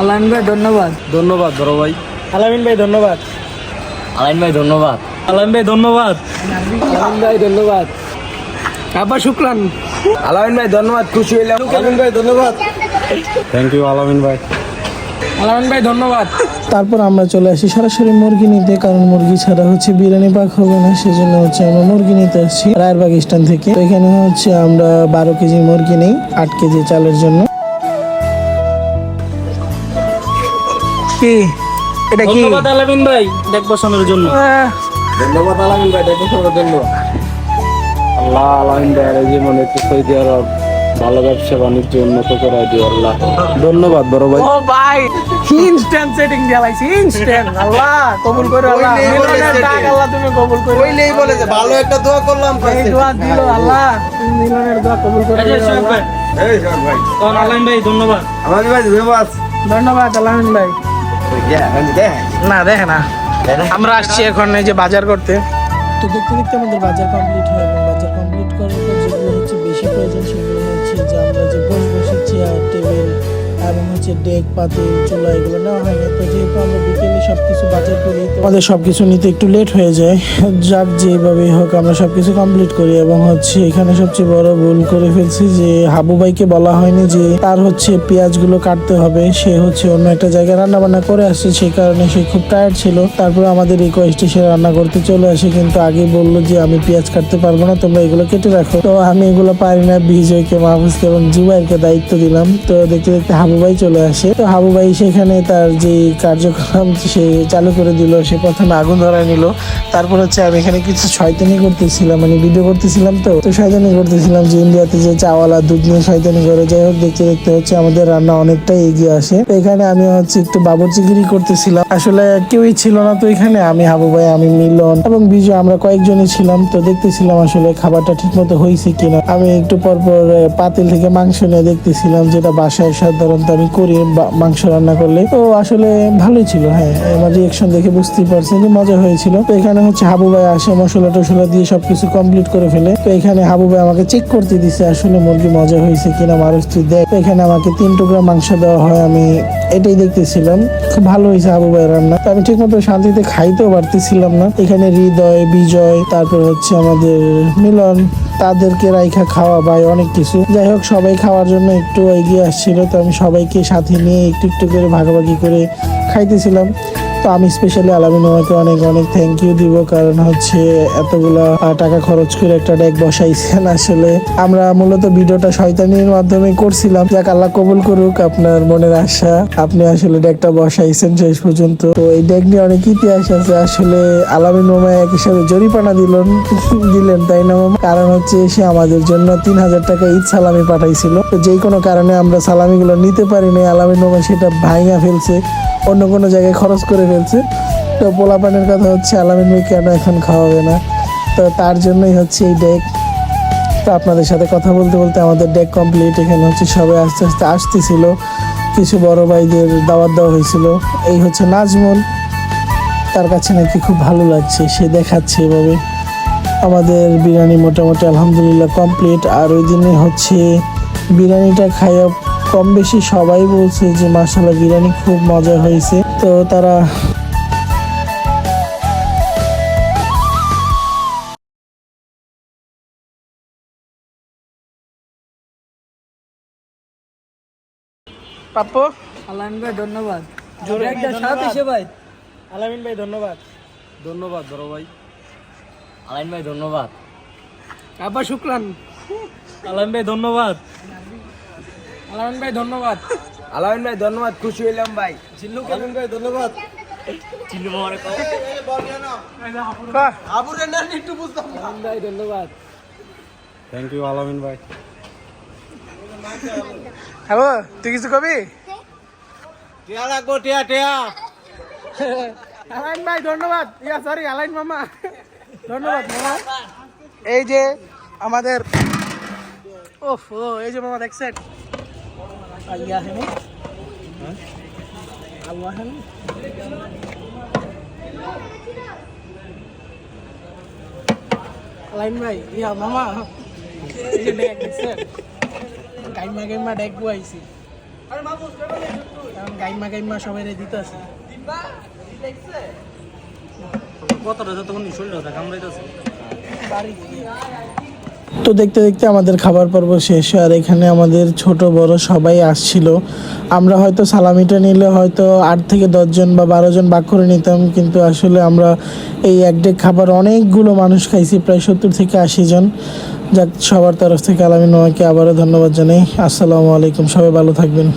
আলাইন ভাই ধন্যবাদ। ধন্যবাদ বড় ভাই। আলামিন ভাই ধন্যবাদ। আলাইন ভাই ধন্যবাদ। আলামিন ভাই ধন্যবাদ। আলামিন ভাই ধন্যবাদ। আবার শুক্রান। আলামিন ভাই ধন্যবাদ খুশি হইলাম। আলামিন ভাই ধন্যবাদ। থ্যাংক ইউ আলামিন ভাই। আলামিন ভাই ধন্যবাদ। তারপর আমরা চলে আসি সরাসরি মুরগি নিতে কারণ মুরগি ছাড়া হচ্ছে বিরিয়ানি পাক হবে না সেজন্য হচ্ছে আমরা মুরগি নিতে আসছি রায়েরবাগ স্ট্যান্ড থেকে। এখানে হচ্ছে আমরা বারো কেজি মুরগি নেই আট কেজি চালের জন্য। কি? এটা কি? ধন্যবাদ আলামিন ভাই দেখ বসানোর জন্য। ধন্যবাদ আলামিন ভাই দেখো সবার জন্য। আল্লাহ আলামিন ভাই এই জীবনে একটু সৌদি আরব ভালো ব্যবসা বাণিজ্য উন্নত করে দিও আল্লাহ। ধন্যবাদ বড় ভাই। ও ভাই ইনস্ট্যান্ট সেটিং জ্বালাইছি ইনস্ট্যান্ট আল্লাহ কবুল করো আল্লাহ। মিলনের ডাক আল্লাহ তুমি কবুল করো। কইলেই বলে যে ভালো একটা দোয়া করলাম এই দোয়া দিল আল্লাহ তুমি মিলনের দোয়া কবুল করো এই ভাই। এই ভাই। আলামিন ভাই ধন্যবাদ। আলামিন ভাই ধন্যবাদ। ধন্যবাদ আলামিন ভাই। না দেখে না। আমরা আসছি এখন এই যে বাজার করতে। তো দেখতে দেখতে আমাদের বাজার কমপ্লিট হয় এবং বাজার কমপ্লিট করার পর যেগুলো হচ্ছে বেশি প্রয়োজন সেগুলো হচ্ছে যে আমরা যে হচ্ছে ডেক চুলা, এগুলো নেওয়া তো যেহেতু আমরা বিকেলে বাজার করি আমাদের নিতে একটু লেট হয়ে যায়। হোক, আমরা কমপ্লিট করি এবং হচ্ছে এখানে সবচেয়ে বড় ভুল করে ফেলছি যে হাবু ভাইকে বলা হয়নি যে তার হচ্ছে পেঁয়াজগুলো কাটতে হবে। সে হচ্ছে অন্য একটা জায়গায় রান্না বান্না করে আসছে সেই কারণে সে খুব টায়ার্ড ছিল। তারপরে আমাদের রিকোয়েস্টে সে রান্না করতে চলে আসে, কিন্তু আগে বলল যে, আমি পেঁয়াজ কাটতে পারব না, তোমরা এগুলো কেটে রাখো। তো আমি এগুলো পারি না, বিজয়কে, মাহফুজকে এবং জুবাইরকে দায়িত্ব দিলাম। তো দেখতে দেখতে হাবু ভাই চলে আসে। তো হাবু ভাই সেখানে তার যে কার্যক্রম সে চালু করে দিল, সে প্রথমে আগুন ধরায় নিল। তারপর হচ্ছে আমি এখানে কিছু শয়তানি করতেছিলাম মানে ভিডিও করতেছিলাম তো। তো শয়তানি করতেছিলাম যে ইন্ডিয়াতে যে চাওয়ালা দুধ নিয়ে শয়তানি করে। যাই হোক, দেখতে দেখতে হচ্ছে আমাদের রান্না অনেকটাই এগিয়ে আসে। তো এখানে আমি হচ্ছে একটু বাবরচিগিরি করতেছিলাম। আসলে কেউই ছিল না তো এখানে। আমি, হাবু ভাই, আমি, মিলন এবং বিজয় আমরা কয়েকজনই ছিলাম। তো দেখতেছিলাম আসলে খাবারটা ঠিক মতো হয়েছে কিনা। আমি একটু পর পর পাতিল থেকে মাংস নিয়ে দেখতেছিলাম, যেটা বাসায় সাধারণত আমি করি মাংস রান্না করলে। তো আসলে ভালোই ছিল হ্যাঁ। আমার রিয়েকশন দেখে বুঝতেই পারছেন যে মজা হয়েছিল। তো এখানে হচ্ছে হাবু ভাই আসে, মশলা টসলা দিয়ে সবকিছু কমপ্লিট করে ফেলে। তো এখানে হাবু ভাই আমাকে চেক করতে দিছে, আসলে মুরগি মজা হয়েছে কিনা মানুষ তুই দেখ। তো এখানে আমাকে তিন টুকরা মাংস দেওয়া হয়, আমি এটাই দেখতেছিলাম। খুব ভালো হয়েছে হাবু ভাই রান্না। তো আমি ঠিক মতো শান্তিতে খাইতেও পারতেছিলাম না। এখানে হৃদয়, বিজয়, তারপর হচ্ছে আমাদের মিলন। তাদেরকে রাইখা খাওয়া ভাই অনেক কিছু। যাই হোক, সবাই খাওয়ার জন্য একটু এগিয়ে আসছিল, তো আমি সবাইকে সাথে নিয়ে একটু একটু করে ভাগাভাগি করে খাইতেছিলাম। তো আমি স্পেশালি আলামিন মামাকে অনেক অনেক থ্যাংক ইউ দিব, কারণ হচ্ছে এতগুলা টাকা খরচ করে একটা ডেক বসাইছেন আসলে। আমরা মূলত ভিডিওটা শয়তানির মাধ্যমে করছিলাম। যাক, আল্লাহ কবুল করুক, আপনার মনের আশা। আপনি আসলে ডেকটা বসাইছেন শেষ পর্যন্ত। তো এই ডেক নিয়ে অনেক ইতিহাস আছে। আসলে আলামিন মামা এক হিসাবে জরিপানা দিলেন দিলেন, তাই না মামা? কারণ হচ্ছে সে আমাদের জন্য তিন হাজার টাকা ঈদ সালামি পাঠাইছিল। যেই কোনো কারণে আমরা সালামিগুলো নিতে পারিনি আলামিন মামা সেটা ভাঙা ফেলছে। অন্য কোনো জায়গায় খরচ করে ফেলছে। তো পোলাপানের কথা হচ্ছে, আলামিন ভাই কেন এখন খাওয়াবে না? তো তার জন্যই হচ্ছে এই ডেক তো আপনাদের সাথে কথা বলতে বলতে আমাদের ডেক কমপ্লিট এখানে হচ্ছে সবাই আস্তে আস্তে আসতেছিল। কিছু বড় ভাইদের দাওয়াত দেওয়া হয়েছিল। এই হচ্ছে নাজমুল। তার কাছে নাকি খুব ভালো লাগছে, সে দেখাচ্ছে এভাবে। আমাদের বিরিয়ানি মোটামুটি আলহামদুলিল্লাহ কমপ্লিট আর ওই দিনে হচ্ছে বিরিয়ানিটা খাইয়া কম বেশি সবাই বলছে যে মাসাল্লাহ বিরিয়ানি খুব মজা হয়েছে। তো তারা আলামিন ভাই ধন্যবাদ। জোরে। একটা সাথ এসে ভাই। আলামিন ভাই ধন্যবাদ। ধন্যবাদ বড় ভাই। আলাইন ভাই ধন্যবাদ। আবার শুক্রান। আলামিন ভাই ধন্যবাদ। আলামিন ভাই ধন্যবাদ। আলামিন ভাই ধন্যবাদ খুশি হইলাম ভাই। জিল্লু আলামিন ভাই ধন্যবাদ। আলামিন ভাই ধন্যবাদ। থ্যাংক ইউ আলামিন ভাই। হ্যাঁ তুই কিছু কবি? টিয়া লাগবো টিয়া টিয়া। আলাইন ভাই ধন্যবাদ। ইয়া সরি আলাইন মামা। ধন্যবাদ মামা। এই যে আমাদের ওফ ও এই যে মামা দেখছেন? আলিয়া হেন। আল্লাহ হেন। আলাইন ভাই ইয়া মামা। এই যে ডেক দেখছেন গাইমা গাইমা ডেক বুয়াইছি গাইমা গাইমা সবাই দিতে আছে। কতটা যতক্ষণ শরীরটা কামড়াইতেছে তো দেখতে দেখতে আমাদের খাবার পর্ব শেষ হয়, আর এখানে আমাদের ছোট বড় সবাই আসছিল। আমরা হয়তো সালামিটা নিলে হয়তো আট থেকে দশজন বা বারো জন বাক করে নিতাম, কিন্তু আসলে আমরা এই এক ডেক খাবার অনেকগুলো মানুষ খাইছি, প্রায় সত্তর থেকে আশি জন। যাক, সবার তরফ থেকে আলামিন নোয়াকে আবারও ধন্যবাদ জানাই। আসসালামু আলাইকুম, সবাই ভালো থাকবেন।